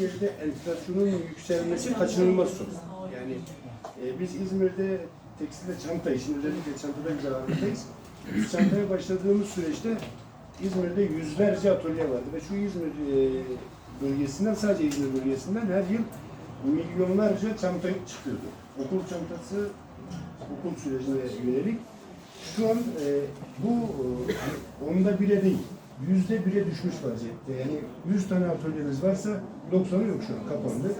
yerde enflasyonun yükselmesi kaçınılmaz sorun. Yani e, biz İzmir'de tekstilde çanta işin özellikle çantada güzel ağırlıktayız. Biz çantaya başladığımız süreçte İzmir'de yüzlerce atölye vardı ve şu İzmir e, bölgesinden sadece İzmir bölgesinden her yıl milyonlarca çanta çıkıyordu. Okul çantası okul sürecine yönelik. Şu an e, bu e, onda bire değil, yüzde bire düşmüş vaziyette. Yani 100 tane atölyemiz varsa 90'ı yok şu an kapandı.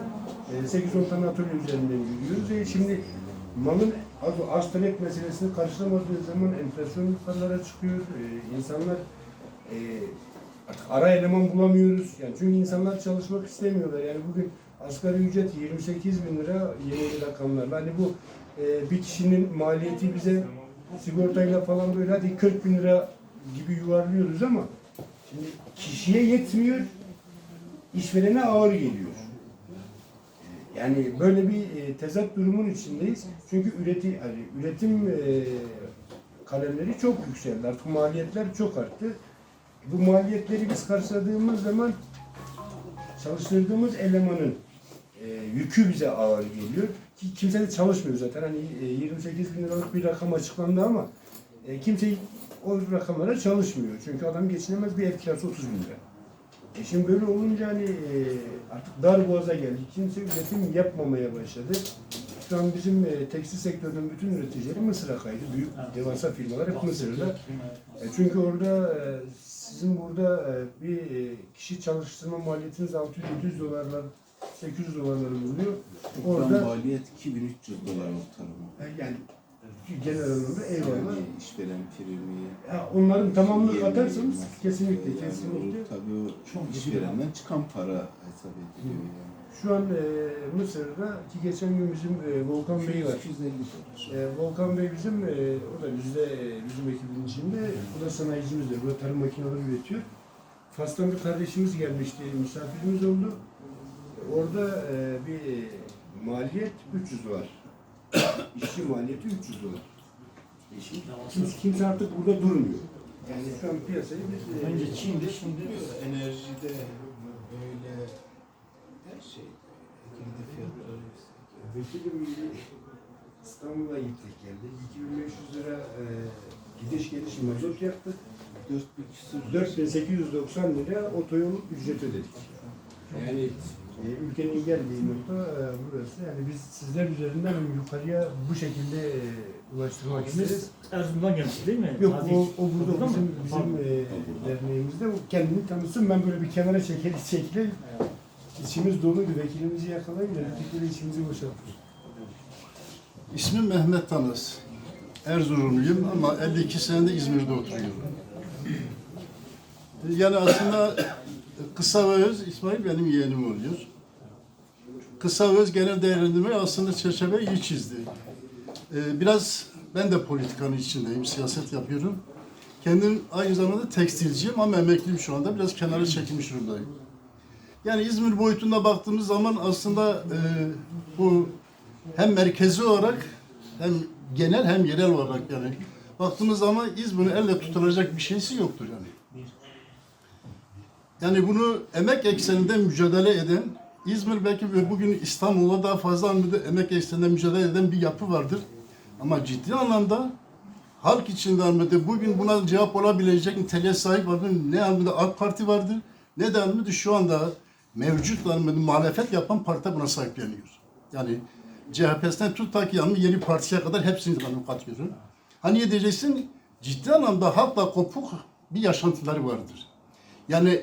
E, 8-10 tane atölye üzerinden gidiyoruz. E, şimdi malın az, az talep meselesini karşılamadığı zaman enflasyon yukarılara çıkıyor. E, insanlar e, ara eleman bulamıyoruz. Yani çünkü insanlar çalışmak istemiyorlar. Yani bugün asgari ücret 28 bin lira yeni rakamlarla. Hani bu e, bir kişinin maliyeti bize sigortayla falan böyle hadi 40 bin lira gibi yuvarlıyoruz ama şimdi kişiye yetmiyor, işverene ağır geliyor. Yani böyle bir e, tezat durumun içindeyiz. Çünkü hani üretim e, kalemleri çok yükseldi. Artık maliyetler çok arttı. Bu maliyetleri biz karşıladığımız zaman çalıştırdığımız elemanın e, yükü bize ağır geliyor. Ki kimse de çalışmıyor zaten. Hani e, 28 bin liralık bir rakam açıklandı ama e, kimse o rakamlara çalışmıyor. Çünkü adam geçinemez bir ev kirası 30 bin lira. E şimdi böyle olunca hani e, artık dar boğaza geldik. Kimse üretim yapmamaya başladı. Şu an bizim e, tekstil sektörünün bütün üreticileri Mısır'a kaydı. Büyük devasa firmalar hep Mısır'da. E, çünkü orada e, sizin burada e, bir e, kişi çalıştırma maliyetiniz 600-700 dolarlar 800 dolarları buluyor. Orada Orada maliyet 2300 dolar ortalama. e, yani genel anlamda eyvallah. Yani işveren primi. Ya onların tamamını masrafı, kesinlikle yani kesinlikle. o Tabii o işverenden çıkan para hesap ediliyor yani. Şu an e, Mısır'da ki geçen gün bizim e, Volkan Bey var. 250 dolar. E, Volkan Bey bizim, e, o da bizde, e, bizim ekibin içinde, o da sanayicimizdir. Burada tarım makineleri üretiyor. Fas'tan bir kardeşimiz gelmişti, misafirimiz oldu. Orada e, bir maliyet 300 dolar. İşçi maliyeti 300 dolar. E şimdi kimse, kimse artık burada durmuyor. Yani şu an piyasayı biz... e, Önce Çin'de şimdi Enerjide böyle her şey. Ekildi fiyatları yüksek. İstanbul'a gittik geldik. 2500 lira e, gidiş geliş mazot yaptık. 4000 küsur. 4890 lira otoyol ücret ödedik. Yani ülkenin geldiği nokta e, burası. Yani biz sizler üzerinden yukarıya bu şekilde e, ulaştırmak isteriz. Erzurum'dan gelmiş değil mi? Yok Nazik. o, o burada mı? bizim, bizim e, derneğimizde. O kendini tanısın. Ben böyle bir kenara çekilip çekilip içimiz doluydu. Vekilimizi yakalayınca ötekileri içimizi boşalttık. İsmim Mehmet Tanız. Erzurumluyum ama 52 senedir İzmir'de oturuyorum. Yani aslında kısa ve öz İsmail benim yeğenim oluyor. Kısa ve öz genel değerlendirme aslında çerçeveyi iyi çizdi. Ee, Biraz ben de politikanın içindeyim, siyaset yapıyorum. Kendim aynı zamanda tekstilciyim ama emekliyim şu anda. Biraz kenara çekilmiş durumdayım. Yani İzmir boyutunda baktığımız zaman aslında e, bu hem merkezi olarak hem genel hem yerel olarak yani baktığımız zaman İzmir'in elle tutulacak bir şeysi yoktur yani. Yani bunu emek ekseninde mücadele eden İzmir belki ve bugün İstanbul'a daha fazla emek ekseninde mücadele eden bir yapı vardır. Ama ciddi anlamda halk içinde anlamda bugün buna cevap olabilecek niteliğe sahip vardır. Ne anlamda AK Parti vardır ne de anlamda şu anda mevcut anlamda muhalefet yapan parti buna sahipleniyor. Yani CHP'sinden tut ta ki yanına yeni partiye kadar hepsini ben katıyorum. Hani diyeceksin ciddi anlamda halkla kopuk bir yaşantıları vardır. Yani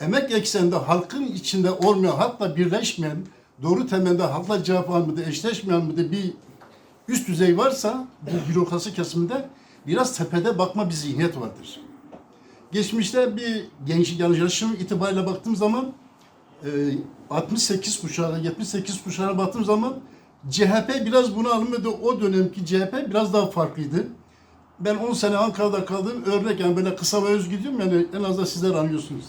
emek ekseninde halkın içinde olmayan, halkla birleşmeyen, doğru temelde halkla cevap almadığı, eşleşmeyen bir bir üst düzey varsa bu bürokrasi kesiminde biraz tepede bakma bir zihniyet vardır. Geçmişte bir genç yani itibariyle baktığım zaman e, 68 kuşağına, 78 kuşağına baktığım zaman CHP biraz bunu almadı. O dönemki CHP biraz daha farklıydı. Ben 10 sene Ankara'da kaldım. Örnek yani böyle kısa ve öz gidiyorum yani en azından sizler anlıyorsunuz.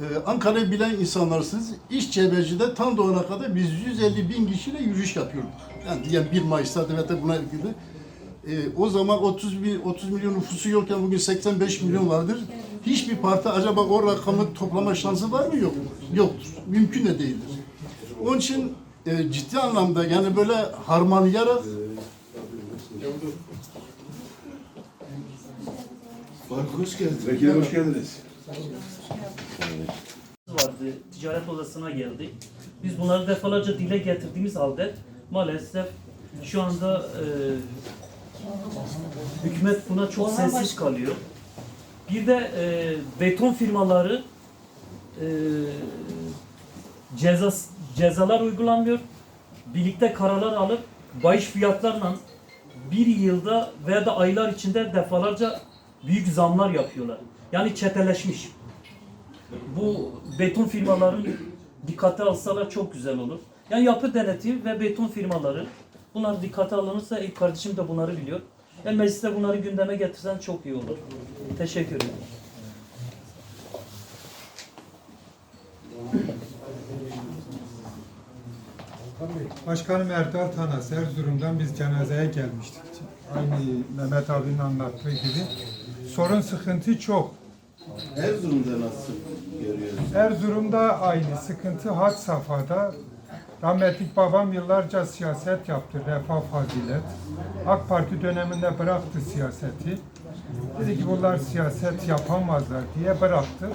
Ee, Ankara'yı bilen insanlarsınız. İş çevrecide tam doğana kadar biz 150 bin kişiyle yürüyüş yapıyorduk. Yani diyelim 1 Mayıs'ta evet de buna ilgili. Ee, o zaman 30 bin, 30 milyon nüfusu yokken bugün 85 milyon vardır. Hiçbir parti acaba o rakamı toplama şansı var mı? Yok. Yoktur. Mümkün de değildir. Onun için e, ciddi anlamda yani böyle harmanlayarak Faruk hoş geldin. Vekilim hoş geldiniz. Vardı. Ticaret odasına geldi. Biz bunları defalarca dile getirdiğimiz halde maalesef şu anda e, hükümet buna çok sessiz kalıyor. Bir de e, beton firmaları e, ceza cezalar uygulanmıyor. Birlikte kararlar alıp bayiş fiyatlarla bir yılda veya da aylar içinde defalarca büyük zamlar yapıyorlar. Yani çeteleşmiş bu beton firmaların dikkate alsalar çok güzel olur. Yani yapı denetim ve beton firmaları bunlar dikkate alınırsa ilk kardeşim de bunları biliyor. Yani mecliste bunları gündeme getirsen çok iyi olur. Teşekkür ederim. Başkanım Erdal Tanas, Erzurum'dan biz cenazeye gelmiştik. Aynı Mehmet abinin anlattığı gibi. Sorun sıkıntı çok. Erzurum'da nasıl görüyoruz? Erzurum'da aynı sıkıntı had safhada. Rahmetlik babam yıllarca siyaset yaptı, refah fazilet. AK Parti döneminde bıraktı siyaseti. Dedi ki bunlar siyaset yapamazlar diye bıraktı.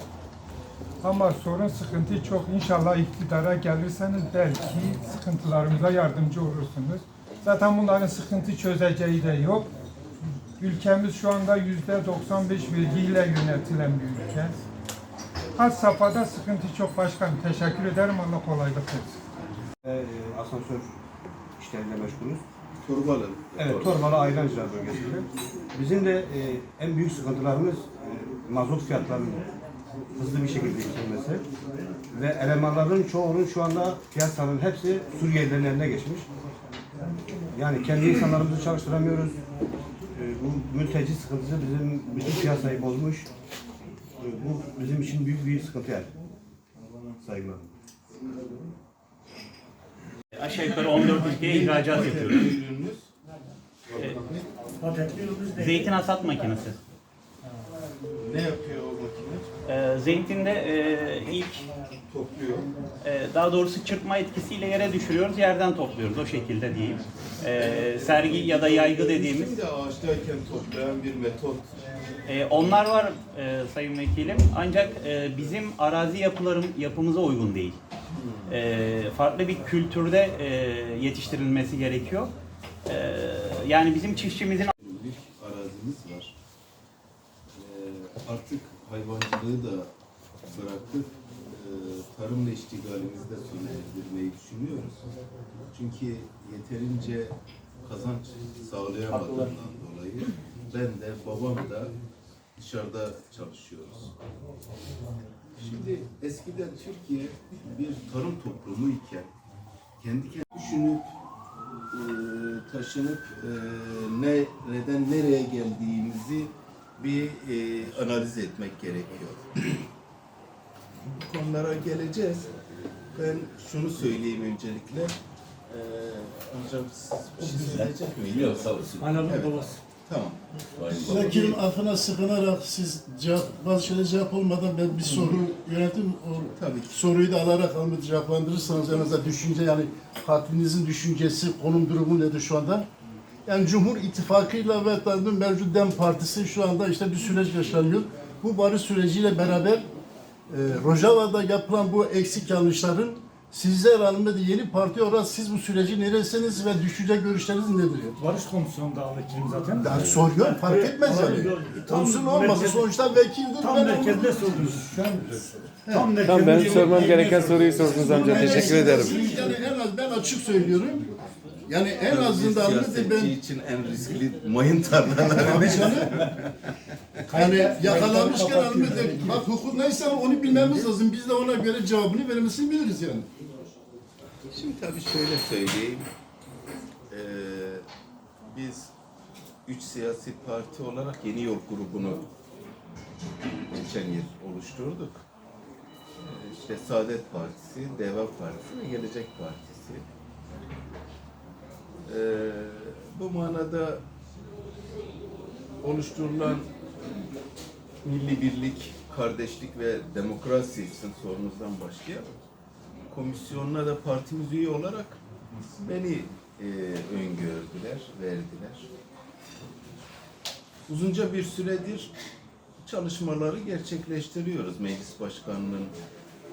Ama sorun sıkıntı çok. İnşallah iktidara gelirseniz belki sıkıntılarımıza yardımcı olursunuz. Zaten bunların sıkıntı çözeceği de yok. Ülkemiz şu anda yüzde 95 vergiyle yönetilen bir ülke. Had safhada sıkıntı çok başkanım. Teşekkür ederim. Allah kolaylık versin. Ee, asansör işleriyle meşgulüz. Torbalı. Evet, Torbalı Aylan İcra Bölgesi'nde. Bizim de e, en büyük sıkıntılarımız e, mazot fiyatlarının hızlı bir şekilde yükselmesi ve elemanların çoğunun şu anda piyasanın hepsi Suriyelilerin eline geçmiş. Yani kendi insanlarımızı çalıştıramıyoruz. E, bu mülteci sıkıntısı bizim bütün piyasayı bozmuş. E, bu bizim için büyük bir sıkıntı yani. Saygılar. Aşağı yukarı 14 ülkeye ihracat yapıyoruz. Ürününüz Zeytin hasat makinesi. ne yapıyor o makine? Ee, zeytinde e, ilk Topluyor. e, daha doğrusu çırpma etkisiyle yere düşürüyoruz, yerden topluyoruz o şekilde diyeyim. Ee, sergi ya da yaygı dediğimiz de ağaçtayken toplayan bir metot. e, onlar var e, sayın vekilim ancak e, bizim arazi yapılarım yapımıza uygun değil. E, farklı bir kültürde e, yetiştirilmesi gerekiyor. E, yani bizim çiftçimizin Bir arazimiz var. Ee, artık hayvancılığı da tarımla iştigalimizi sona erdirmeyi düşünüyoruz. Çünkü yeterince kazanç sağlayamadığından dolayı ben de babam da dışarıda çalışıyoruz. Şimdi eskiden Türkiye bir tarım toplumu iken kendi kendine düşünüp e, taşınıp e, nereden nereye geldiğimizi bir e, analiz etmek gerekiyor. Konulara geleceğiz. Ben şunu söyleyeyim öncelikle. E, hocam siz bir şey söyleyecek miyim? Yok sağ olasın. Evet. Tamam. Vekilim affına sığınarak siz cevap, bazı şeyler cevap olmadan ben bir soru yöneltim. O Tabii ki. soruyu da alarak alımı cevaplandırırsanız en azından düşünce yani partinizin düşüncesi, konum durumu nedir şu anda? Yani Cumhur İttifakı'yla ve mevcut DEM Partisi şu anda işte bir süreç yaşanıyor. Bu barış süreciyle beraber Rojava'da yapılan bu eksik yanlışların sizler de yeni parti olarak siz bu süreci neresiniz ve düşünce görüşleriniz nedir? Barış komisyonunda vekilim zaten. Ben soruyorum fark etmez yani. Olsun olmasın sonuçta vekildir. Tam merkezde sordunuz. Şu an tam ben sormam gereken soruyu sordunuz amca. Teşekkür ederim. Yani en az ben açık söylüyorum. Yani en azından ben için en riskli mayın tarlaları. yani yakalanmışken halinde de bak hukuk neyse onu bilmemiz lazım. Biz de ona göre cevabını vermesini biliriz yani. Şimdi tabii şöyle söyleyeyim. Ee, biz üç siyasi parti olarak Yeni Yol grubunu geçen yıl oluşturduk. Ee, İşte Saadet Partisi, Deva Partisi ve Gelecek Partisi. Ee, bu manada oluşturulan milli birlik kardeşlik ve demokrasi sizin sorunuzdan başlayalım. Komisyonuna da partimiz üye olarak beni e, öngördüler, verdiler. Uzunca bir süredir çalışmaları gerçekleştiriyoruz. Meclis Başkanı'nın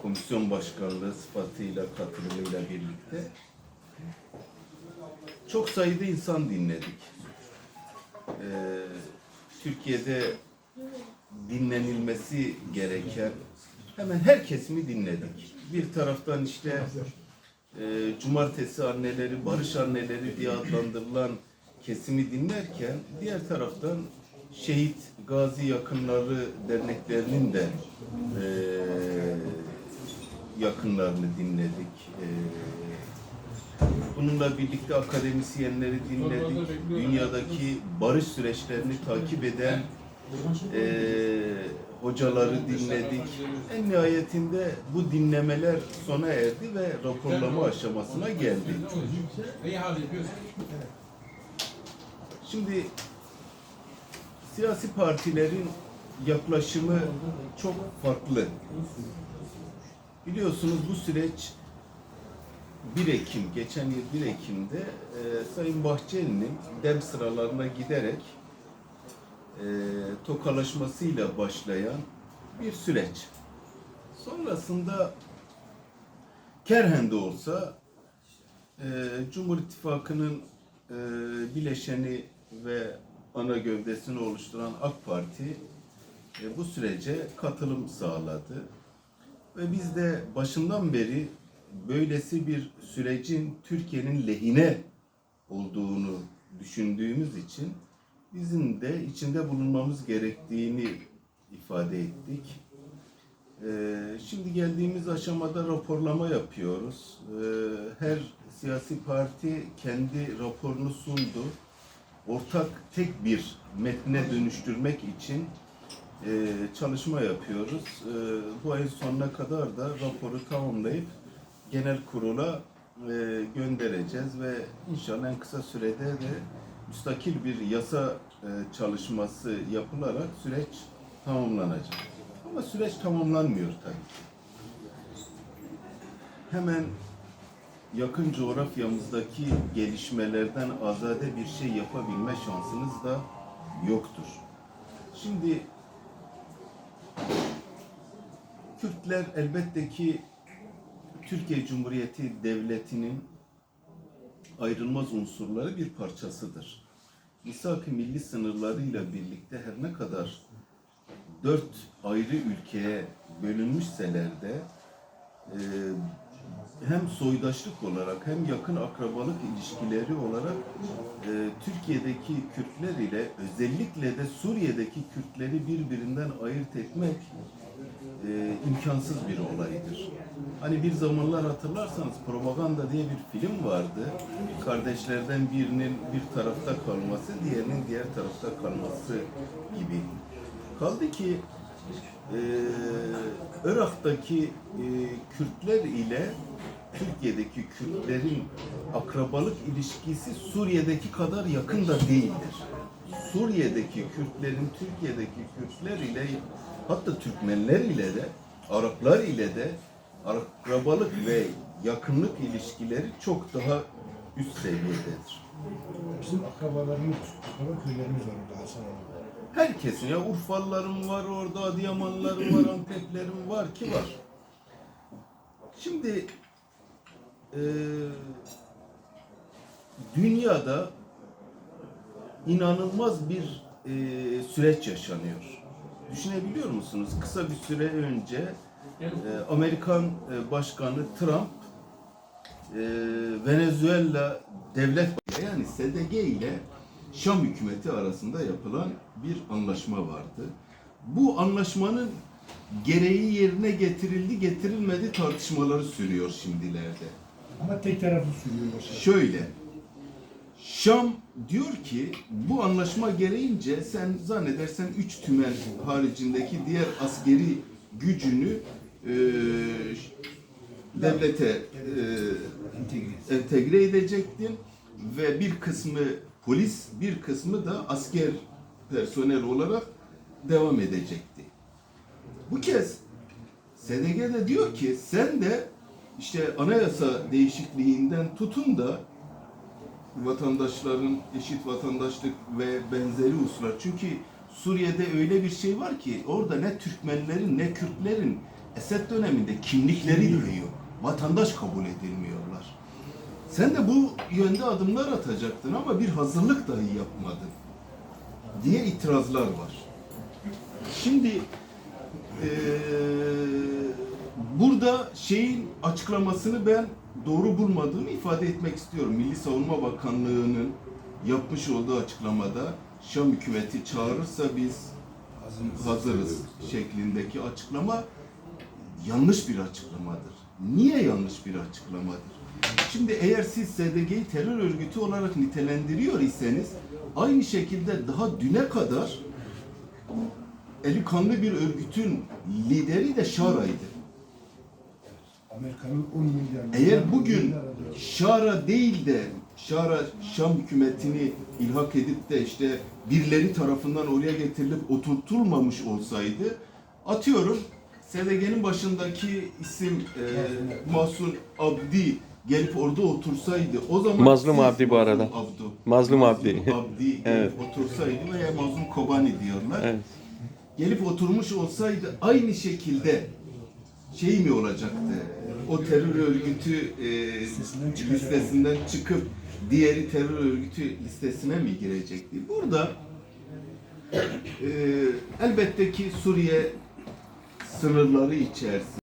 komisyon başkanlığı sıfatıyla katılımıyla birlikte. Çok sayıda insan dinledik. Ee, Türkiye'de dinlenilmesi gereken hemen her kesimi dinledik. Bir taraftan işte e, cumartesi anneleri, barış anneleri diye adlandırılan kesimi dinlerken diğer taraftan şehit gazi yakınları derneklerinin de e, yakınlarını dinledik. E, bununla birlikte akademisyenleri dinledik. Dünyadaki barış süreçlerini takip eden e, hocaları dinledik. En nihayetinde bu dinlemeler sona erdi ve raporlama aşamasına geldi. Şimdi siyasi partilerin yaklaşımı çok farklı. Biliyorsunuz bu süreç 1 Ekim, geçen yıl 1 Ekim'de e, Sayın Bahçeli'nin dem sıralarına giderek e, tokalaşmasıyla başlayan bir süreç. Sonrasında kerhen de olsa e, Cumhur İttifakı'nın e, bileşeni ve ana gövdesini oluşturan AK Parti e, bu sürece katılım sağladı. Ve biz de başından beri böylesi bir sürecin Türkiye'nin lehine olduğunu düşündüğümüz için bizim de içinde bulunmamız gerektiğini ifade ettik. Ee, şimdi geldiğimiz aşamada raporlama yapıyoruz. Ee, her siyasi parti kendi raporunu sundu. Ortak tek bir metne dönüştürmek için e, çalışma yapıyoruz. E, bu ayın sonuna kadar da raporu tamamlayıp genel kurula e, göndereceğiz ve inşallah en kısa sürede de müstakil bir yasa e, çalışması yapılarak süreç tamamlanacak. Ama süreç tamamlanmıyor tabii ki. Hemen yakın coğrafyamızdaki gelişmelerden azade bir şey yapabilme şansınız da yoktur. Şimdi Kürtler elbette ki Türkiye Cumhuriyeti Devleti'nin ayrılmaz unsurları bir parçasıdır. Misak-ı milli sınırlarıyla birlikte her ne kadar dört ayrı ülkeye bölünmüşseler de e, hem soydaşlık olarak hem yakın akrabalık ilişkileri olarak e, Türkiye'deki Kürtler ile özellikle de Suriye'deki Kürtleri birbirinden ayırt etmek e, imkansız bir olaydır. Hani bir zamanlar hatırlarsanız Propaganda diye bir film vardı. Kardeşlerden birinin bir tarafta kalması, diğerinin diğer tarafta kalması gibi. Kaldı ki e, Irak'taki e, Kürtler ile Türkiye'deki Kürtlerin akrabalık ilişkisi Suriye'deki kadar yakın da değildir. Suriye'deki Kürtlerin Türkiye'deki Kürtler ile hatta Türkmenler ile de Araplar ile de akrabalık ve yakınlık ilişkileri çok daha üst seviyededir. Bizim akrabalarımız, akraba köylerimiz var orada Hasan abi. Herkesin ya Urfalılarım var orada, Adıyamanlılarım var, Anteplerim var ki var. Şimdi eee dünyada inanılmaz bir eee, süreç yaşanıyor. Düşünebiliyor musunuz? Kısa bir süre önce eee, Amerikan eee, Başkanı Trump eee, Venezuela devlet yani SDG ile Şam hükümeti arasında yapılan bir anlaşma vardı. Bu anlaşmanın gereği yerine getirildi, getirilmedi tartışmaları sürüyor şimdilerde. Ama tek taraflı sürüyor. Şöyle, Şam diyor ki bu anlaşma gereğince sen zannedersen üç tümen haricindeki diğer askeri gücünü e, devlete e, entegre edecektin ve bir kısmı polis, bir kısmı da asker personel olarak devam edecekti. Bu kez SDG de diyor ki sen de işte anayasa değişikliğinden tutun da vatandaşların eşit vatandaşlık ve benzeri hususlar. Çünkü Suriye'de öyle bir şey var ki orada ne Türkmenlerin ne Kürtlerin Esed döneminde kimlikleri yok. Vatandaş kabul edilmiyorlar. Sen de bu yönde adımlar atacaktın ama bir hazırlık dahi yapmadın diye itirazlar var. Şimdi eee, burada şeyin açıklamasını ben doğru bulmadığımı ifade etmek istiyorum. Milli Savunma Bakanlığı'nın yapmış olduğu açıklamada Şam hükümeti çağırırsa biz hazırız şeklindeki açıklama yanlış bir açıklamadır. Niye yanlış bir açıklamadır? Şimdi eğer siz SDG'yi terör örgütü olarak nitelendiriyor iseniz aynı şekilde daha düne kadar eli kanlı bir örgütün lideri de Şara'ydı. Amerika'nın 10 milyar. Eğer bugün Şara değil de Şara Şam hükümetini ilhak edip de işte birileri tarafından oraya getirilip oturtulmamış olsaydı atıyorum SDG'nin başındaki isim e, Mahsun Abdi gelip orada otursaydı o zaman Mazlum siz- Abdi bu arada. Mazlum Abdu. Mazlum Abdi. Abdi gelip Evet. otursaydı veya Mazlum Kobani diyorlar. Evet. Gelip oturmuş olsaydı aynı şekilde şey mi olacaktı? O terör örgütü e, listesinden, çıkıp diğeri terör örgütü listesine mi girecekti? Burada e, elbette ki Suriye sınırları içerisinde